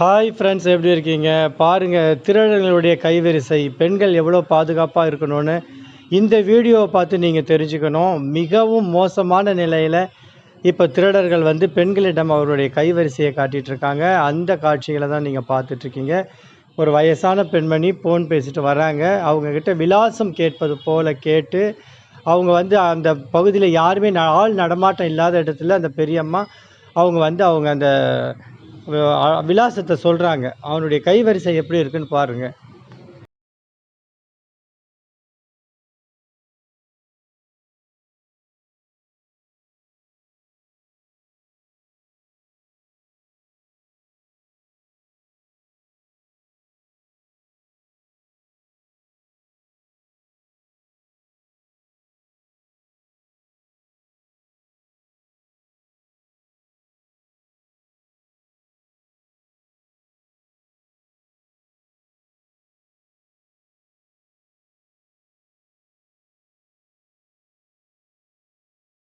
Hi friends எப்படி இருக்கீங்க? பாருங்கள் திருடர்களுடைய கைவரிசை பெண்கள் எவ்வளோ பாதுகாப்பாக இருக்கணும்னு இந்த வீடியோவை பார்த்து நீங்கள் தெரிஞ்சுக்கணும். மிகவும் மோசமான நிலையில் இப்போ திருடர்கள் வந்து பெண்களிடம் அவருடைய கைவரிசையை காட்டிகிட்ருக்காங்க அந்த காட்சிகளை தான் நீங்கள் பார்த்துட்ருக்கீங்க ஒரு வயசான பெண்மணி ஃபோன் பேசிட்டு வராங்க. அவங்கக்கிட்ட விலாசம் கேட்பது போல் கேட்டு அவங்க வந்து அந்த பகுதியில் யாருமே ந- ஆள் நடமாட்டம் இல்லாத இடத்துல அந்த பெரியம்மா அவங்க வந்து அவங்க அந்த விலாசத்தை சொல்கிறாங்க அவனுடைய கைவரிசை எப்படி இருக்குன்னு பாருங்கள்